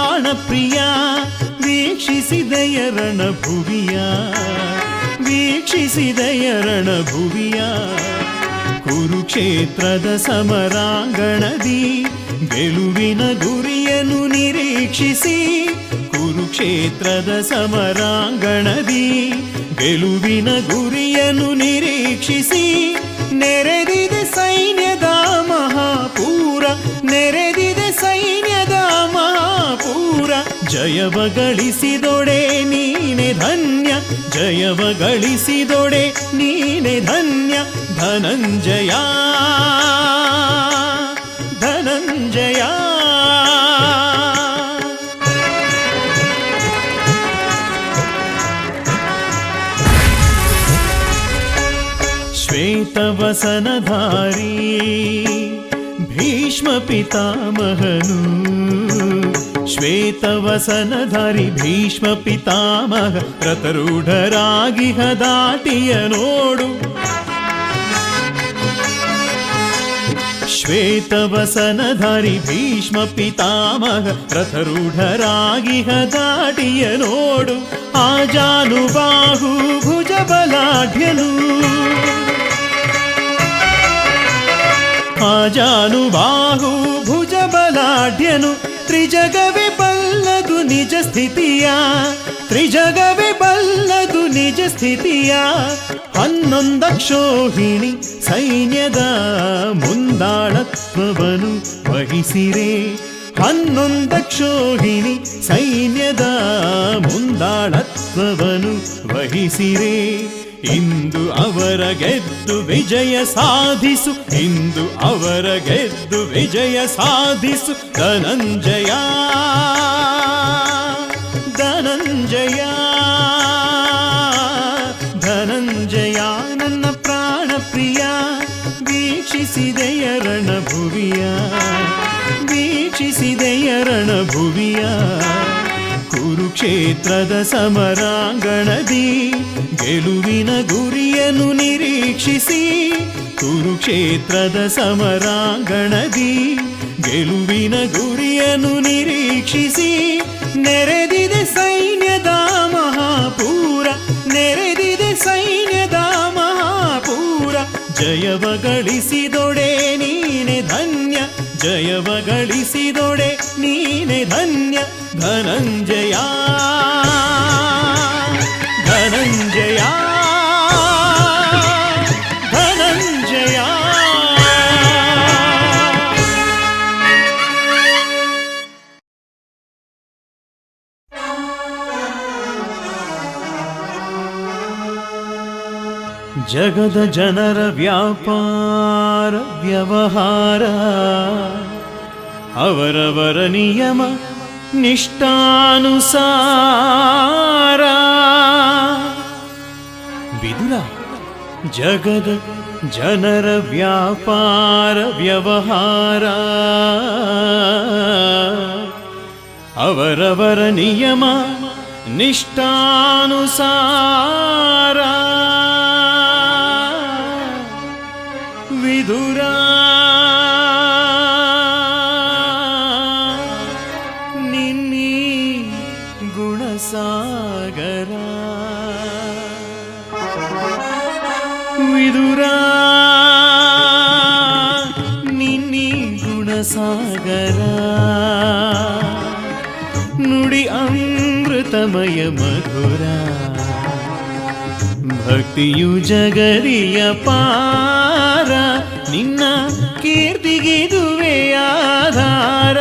ಧನಂಜಯ ವೀಕ್ಷಿಸಿದಯರಣ ಪ್ರಾಣ ಪ್ರಿಯ, ವೀಕ್ಷಿಸಿದೆಯ ರಣಭುವಿಯ ವೀಕ್ಷಿಸಿದೆಯ ರಣಭುವಿಯ. ಕುರುಕ್ಷೇತ್ರದ ಸಮರಾಂಗಣದಿ ಗೆಲುವಿನ ಗುರಿಯನ್ನು ನಿರೀಕ್ಷಿಸಿ, ಕುರುಕ್ಷೇತ್ರದ ಸಮರಾಂಗಣದಿ ಗೆಲುವಿನ ಗುರಿಯನ್ನು ನಿರೀಕ್ಷಿಸಿ, ನೆರೆದಿದೆ ಸೈನ್ಯದ ಮಹಾಪೂರ ಜಯವ ಗಳಿಸಿದೊಡೆ ನೀನೆ ಧನ್ಯ ಜಯವ ಗಳಿಸಿದೊಡೆ ನೀನೆ ಧನ್ಯ ಧನಂಜಯ ಧನಂಜಯ. ಶ್ವೇತವಸನಧಾರಿ ಭೀಷ್ಮ ಪಿತಾಮಹನು. ಶ್ವೇತವಸನಧಾರಿ ಭೀಷ್ಮ ಪಿತಾಮಹ ರಥರೂಢರಾಗಿಹ ಹದಾಟಿಯ ನೋಡು. ಶ್ವೇತವಸನಧಾರಿ ಭೀಷ್ಮ ಪಿತಾಮಹ ರಥರೂಢರಾಗಿ ಹದಾಟಿಯ ನೋಡು. ಆಜಾನುಬಾಹು ಭುಜ ಬಲಾಢ್ಯನು ಆಜಾನುಬಾಹು ಭುಜ ಬಲಾಢ್ಯನು ತ್ರಿಜಗವೇ ನಿಜ ಸ್ಥಿತಿಯ, ತ್ರಿಜಗವೇ ಬಲ್ಲದು ನಿಜ ಸ್ಥಿತಿಯ, ಹನ್ನೊಂದಕ್ಷೋಹಿಣಿ ಸೈನ್ಯದ ಮುಂದಾಳತ್ವವನ್ನು ವಹಿಸಿರೆ. ಹನ್ನೊಂದಕ್ಷೋಹಿಣಿ ಸೈನ್ಯದ ಮುಂದಾಳತ್ವವನ್ನು ವಹಿಸಿರೆ. ಇಂದು ಅವರ ಗೆದ್ದು ವಿಜಯ ಸಾಧಿಸು, ಇಂದು ಅವರ ಗೆದ್ದು ವಿಜಯ ಸಾಧಿಸು ಧನಂಜಯ. ವೀಕ್ಷಿಸಿದೆಯ ರಣಭುವಿಯ ವೀಕ್ಷಿಸಿದೆಯ ರಣಭುವಿಯ. ಕುರುಕ್ಷೇತ್ರದ ಸಮರಾಂಗಣದಿ, ಗೆಲುವಿನ ಗುರಿಯನ್ನು ನಿರೀಕ್ಷಿಸಿ, ಕುರುಕ್ಷೇತ್ರದ ಸಮರಾಂಗಣದಿ, ಗೆಲುವಿನ ಗುರಿಯನ್ನು ನಿರೀಕ್ಷಿಸಿ, ನೆರೆದಿದೆ ಸೈನ್ಯದ ಜಯವ ಗಳಿಸಿದೊಡೆ ನೀನೆ ಧನ್ಯ ಜಯವ ಗಳಿಸಿದೊಡೆ ನೀನೆ ಧನ್ಯ ಧನಂಜಯ ಧನಂಜಯ. ಜಗದ ಜನರ ವ್ಯಾಪಾರ ವ್ಯವಹಾರ ಅವರವರ ನಿಯಮ ನಿಷ್ಠಾನುಸಾರ ಬಿದುರ ಜಗದ ಜನರ ವ್ಯಾಪಾರ ವ್ಯವಹಾರ ಅವರವರ ನಿಯಮ ನಿಷ್ಠಾನುಸಾರ ಗುಣಸಾಗರ ವಿದುರ ನಿನ್ನಿ ಗುಣಸಾಗರ. ನುಡಿ ಅಮೃತಮಯ ಮಧುರ. ಭಕ್ತಿಯು ಜಗರಿಯ ಪಾರ ನಿನ್ನ ಕೀರ್ತಿಗಿದುವೆ ಆಧಾರ.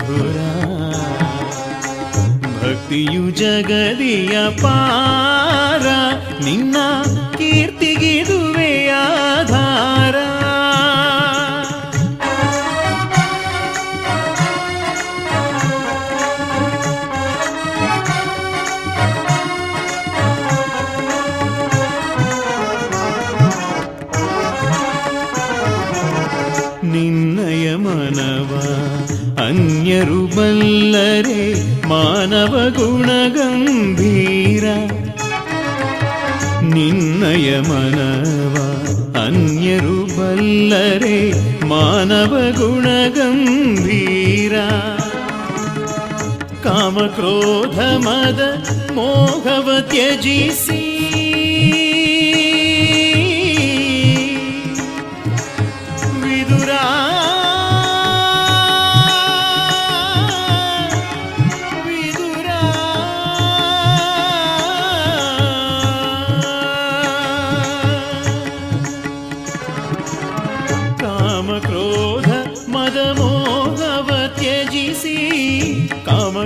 ಮಧುರ ಭಕ್ತಿಯು ಜಗದಿಯ ಪಾರ. ನಿನ್ನ ಕೀರ್ತಿಗಿದುವೆ ಅನ್ಯರು ಬಲ್ಲರೆ ಮಾನವ ಗುಣ ಗಂಭೀರ ನಿನ್ನಯ ಮನವ ಅನ್ಯರು ಬಲ್ಲರೆ ಮಾನವ ಗುಣ ಗಂಭೀರ ಕಾಮ ಕ್ರೋಧ ಮದ ಮೋಹವ ತ್ಯಜಿಸಿ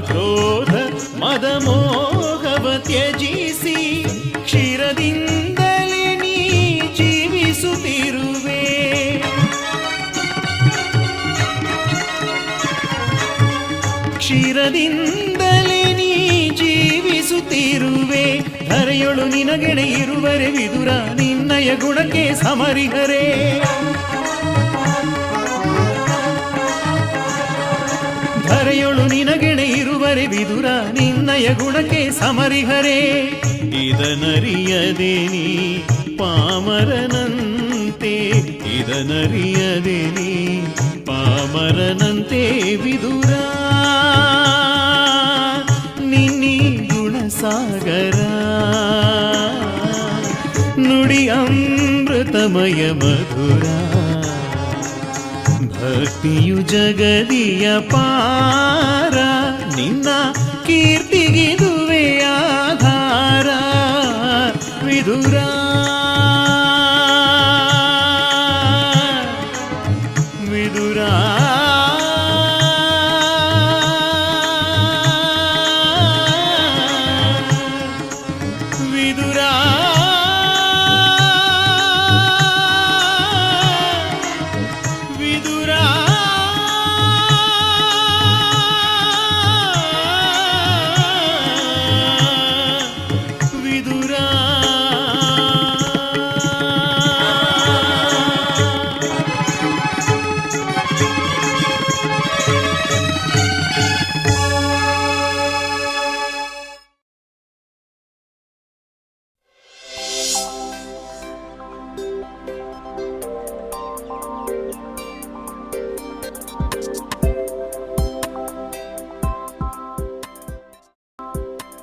ಕ್ರೋಧ ಮದ ಮೋಹವ ತ್ಯಜಿಸಿ ಕ್ಷೀರದಿಂದಲೇ ನೀ ಜೀವಿಸುತ್ತಿರುವೆ. ಕ್ಷೀರದಿಂದಲೇ ನೀ ಜೀವಿಸುತ್ತಿರುವೆ. ಹರೆಯೊಳು ನಿನಗೆಡೆ ಇರುವರೆ ವಿದುರ ನಿನ್ನಯ ಗುಣಕ್ಕೆ ಸಮರಿಹರೆ. ಧರೆಯೊಳು ನಿನಗೆಡೆ ಇರುವರೆ ವಿದುರ ನಿನ್ನಯ ಗುಣಕ್ಕೆ ಸಮರಿಹರೇ. ಇದನರಿಯದೆ ನೀ ಪಾಮರನಂತೆ, ಇದನರಿಯದೆ ನೀ ಪಾಮರನಂತೆ ವಿದುರ. ನಿನ್ನಿ ಗುಣಸಾಗರ, ನುಡಿ ಅಮೃತಮಯ ಮಧುರ. ಭಕ್ತಿಯು ಜಗದಿಯ ಪಾ